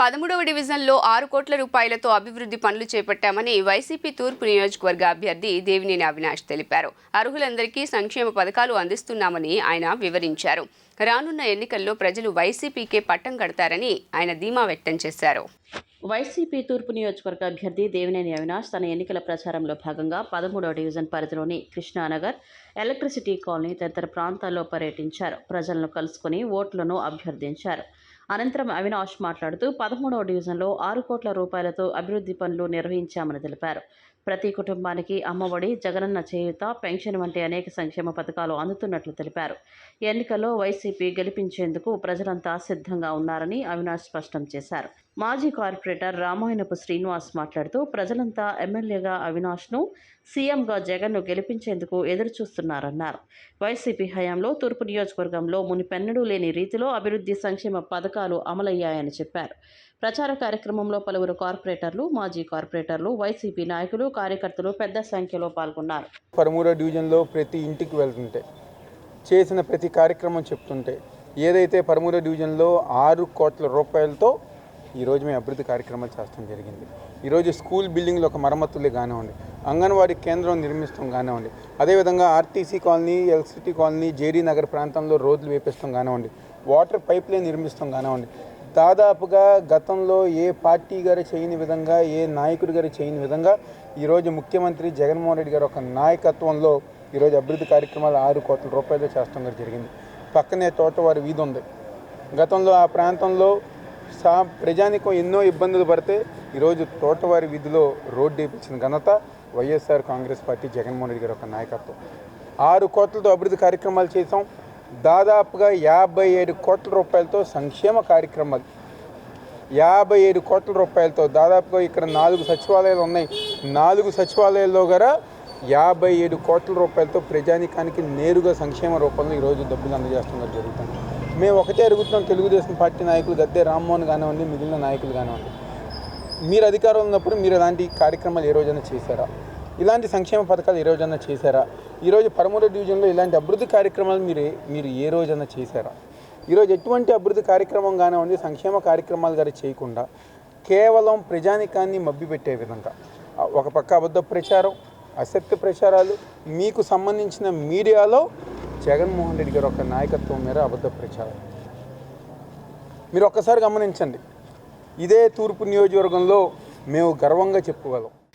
పదమూడవ డివిజన్లో ఆరు కోట్ల రూపాయలతో అభివృద్ధి పనులు చేపట్టామని వైసీపీ తూర్పు నియోజకవర్గ అభ్యర్థి దేవినేని అవినాష్ తెలిపారు. అర్హులందరికీ సంక్షేమ పథకాలు అందిస్తున్నామని ఆయన వివరించారు. రానున్న ఎన్నికల్లో ప్రజలు వైసీపీకే పట్టం కడతారని ఆయన ధీమా వ్యక్తం చేశారు. వైసీపీ తూర్పు నియోజకవర్గ అభ్యర్థి దేవినేని అవినాష్ తన ఎన్నికల ప్రచారంలో భాగంగా పదమూడవ డివిజన్ పరిధిలోని కృష్ణానగర్ ఎలక్ట్రిసిటీ కాలనీ తదితర ప్రాంతాల్లో పర్యటించారు. ప్రజలను కలుసుకుని ఓట్లను అభ్యర్థించారు. అనంతరం అవినాష్ మాట్లాడుతూ పదమూడవ డివిజన్లో ఆరు కోట్ల రూపాయలతో అభివృద్ధి పనులు నిర్వహించామని తెలిపారు. ప్రతి కుటుంబానికి అమ్మఒడి జగనన్న చేయుత పెన్షన్ వంటి అనేక సంక్షేమ పథకాలు అందుతున్నట్లు తెలిపారు. ఎన్నికల్లో వైసీపీ గెలిపించేందుకు ప్రజలంతా సిద్ధంగా ఉన్నారని అవినాష్ స్పష్టం చేశారు. మాజీ కార్పొరేటర్ రామాయణపు శ్రీనివాస్ మాట్లాడుతూ ప్రజలంతా ఎమ్మెల్యేగా అవినాష్ను సీఎంగా జగన్ను గెలిపించేందుకు ఎదురుచూస్తున్నారన్నారు. వైసీపీ హయాంలో తూర్పు నియోజకవర్గంలో మునిపెన్నడూ లేని రీతిలో అభివృద్ధి సంక్షేమ పథకాలు అమలయ్యాయని చెప్పారు. ప్రచార కార్యక్రమంలో పలువురు కార్పొరేటర్లు మాజీ కార్పొరేటర్లు వైసీపీ నాయకులు కార్యకర్తలు పెద్ద సంఖ్యలో పాల్గొన్నారు. పదమూడో డివిజన్లో ప్రతి ఇంటికి వెళ్తుంటే చేసిన ప్రతి కార్యక్రమం చెప్తుంటే ఏదైతే పదమూడో డివిజన్లో ఆరు కోట్ల రూపాయలతో ఈరోజు మేము అభివృద్ధి కార్యక్రమాలు చేస్తాం జరిగింది. ఈరోజు స్కూల్ బిల్డింగ్లు ఒక మరమ్మతులే కానివ్వండి అంగన్వాడీ కేంద్రం నిర్మిస్తాం కానివ్వండి. అదేవిధంగా RTC colony LCT colony JD Nagar ప్రాంతంలో రోడ్లు వేపిస్తాం కానివ్వండి. వాటర్ పైప్ లైన్ నిర్మిస్తాం కానివ్వండి. దాదాపుగా గతంలో ఏ పార్టీ గారు చేయని విధంగా ఏ నాయకుడి గారు చేయని విధంగా ఈరోజు ముఖ్యమంత్రి జగన్మోహన్ రెడ్డి గారు ఒక నాయకత్వంలో ఈరోజు అభివృద్ధి కార్యక్రమాలు ఆరు కోట్ల రూపాయలు చేస్తాం గారు జరిగింది. పక్కనే తోటవారి వీధి ఉంది. గతంలో ఆ ప్రాంతంలో సా ప్రజానికం ఎన్నో ఇబ్బందులు పడితే ఈరోజు తోటవారి వీధిలో రోడ్డు వేయించిన ఘనత వైఎస్ఆర్ కాంగ్రెస్ పార్టీ జగన్మోహన్ రెడ్డి గారి ఒక నాయకత్వం. ఆరు కోట్లతో అభివృద్ధి కార్యక్రమాలు చేసాం దాదాపుగా యాభై ఏడు కోట్ల రూపాయలతో సంక్షేమ కార్యక్రమాలు. యాభై ఏడు కోట్ల రూపాయలతో దాదాపుగా ఇక్కడ నాలుగు సచివాలయాలు ఉన్నాయి. నాలుగు సచివాలయాల్లో కూడా యాభై ఏడు కోట్ల రూపాయలతో ప్రజానికానికి నేరుగా సంక్షేమ రూపంలో ఈరోజు డబ్బులు అందజేస్తున్నారు జరుగుతుంది. మేము ఒకటే అడుగుతున్నాం తెలుగుదేశం పార్టీ నాయకులు గద్దె రామ్మోహన్ కానివ్వండి మిగిలిన నాయకులు కానివ్వండి. మీరు అధికారంలో ఉన్నప్పుడు మీరు ఇలాంటి కార్యక్రమాలు ఏ రోజైనా చేశారా? ఇలాంటి సంక్షేమ పథకాలు ఏ రోజైనా చేశారా? ఈరోజు పరమూరు డివిజన్లో ఇలాంటి అభివృద్ధి కార్యక్రమాలు మీరు మీరు ఏ రోజైనా చేశారా? ఈరోజు ఎటువంటి అభివృద్ధి కార్యక్రమం కానివ్వండి సంక్షేమ కార్యక్రమాలు గారి చేయకుండా కేవలం ప్రజానికాన్ని మబ్బిపెట్టే విధంగా. ఒక పక్క అబద్ధ ప్రచారం అసత్య ప్రచారాలు మీకు సంబంధించిన మీడియాలో జగన్మోహన్ రెడ్డి గారు ఒక నాయకత్వం మేర అబద్ధ ప్రచారం. మీరు ఒక్కసారి గమనించండి. ఇదే తూర్పు నియోజకవర్గంలో మేము గర్వంగా చెప్పుకోగలం.